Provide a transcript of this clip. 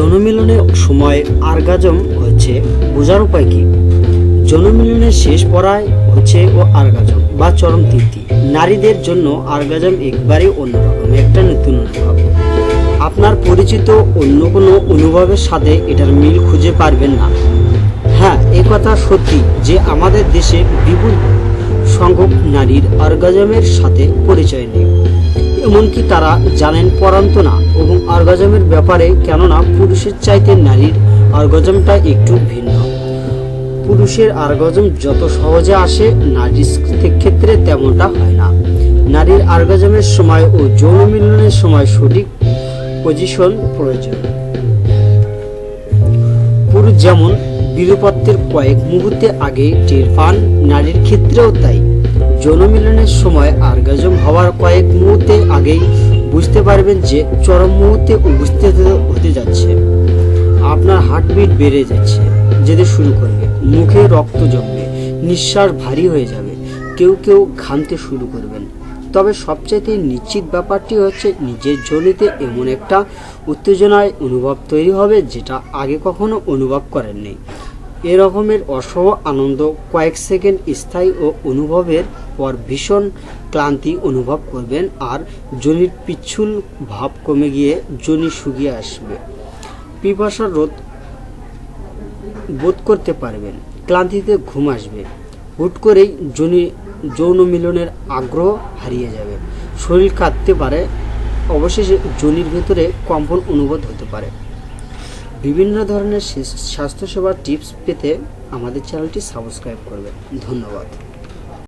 জনমিলনের সময় আর্গাজম হচ্ছে, বোঝার উপায় কি? জনমিলনের শেষ পড়ায় হচ্ছে ও আর্গাজম বা চরম তৃপ্তি। নারীদের জন্য আর্গাজম একবারেই অন্যরকম, একটা নতুন অনুভব। আপনার পরিচিত অন্য কোনো অনুভবের সাথে এটার মিল খুঁজে পারবেন না। হ্যাঁ এ কথা সত্যি যে আমাদের দেশে বিপুল সংখ্যক নারীর অর্গাজমের সাথে পরিচয় নেই। এমনকি তারা জানেন পরান্ত না এবং অর্গাজমের ব্যাপারে, কেননা পুরুষের চাইতে নারীর অর্গাজমটা একটু ভিন্ন। পুরুষের অর্গাজম যত সহজে আসে নারীর ক্ষেত্রে তেমনটা হয় না। নারীর অর্গাজমের সময় ও যৌন মিলনের সময় সঠিক পজিশন প্রয়োজন। পুরুষ যেমন বিরূপত্বের কয়েক মুহূর্তে আগে টের পান, নারীর ক্ষেত্রেও তাই। যৌন মিলনের সময় আর্গাজম হওয়ার কয়েক মুহূর্তে আগেই বুঝতে পারবেন যে চরম মুহূর্তে উপস্থিত হতে যাচ্ছে। আপনার হার্টবিট বেড়ে যাচ্ছে। যেতে শুরু করবে। মুখে রক্ত জমবে। নিঃশ্বাস ভারী হয়ে যাবে। কেউ কেউ ঘামতে শুরু করবেন। তবে সবচাইতে নিশ্চিত ব্যাপারটি হচ্ছে নিজের জনিতে এমন একটা উত্তেজনায় অনুভব তৈরি হবে যেটা আগে কখনো অনুভব করেননি। এ রকমের অসহ আনন্দ কয়েক সেকেন্ড স্থায়ী ও অনুভবের পর ভীষণ ক্লান্তি অনুভব করবেন আর জনির পিচ্ছুল ভাব কমে গিয়ে জনি শুকিয়ে আসবে। পিপাসা রোধ বোধ করতে পারবেন, ক্লান্তিতে ঘুম আসবে। হুট করেই জনি যৌন মিলনের আগ্রহ হারিয়ে যাবে। শরীর কাঁদতে পারে, অবশেষে জনির ভেতরে কম্পন অনুভূত হতে পারে। বিভিন্ন ধরনের স্বাস্থ্যসেবার টিপস পেতে আমাদের চ্যানেলটি সাবস্ক্রাইব করবেন। ধন্যবাদ।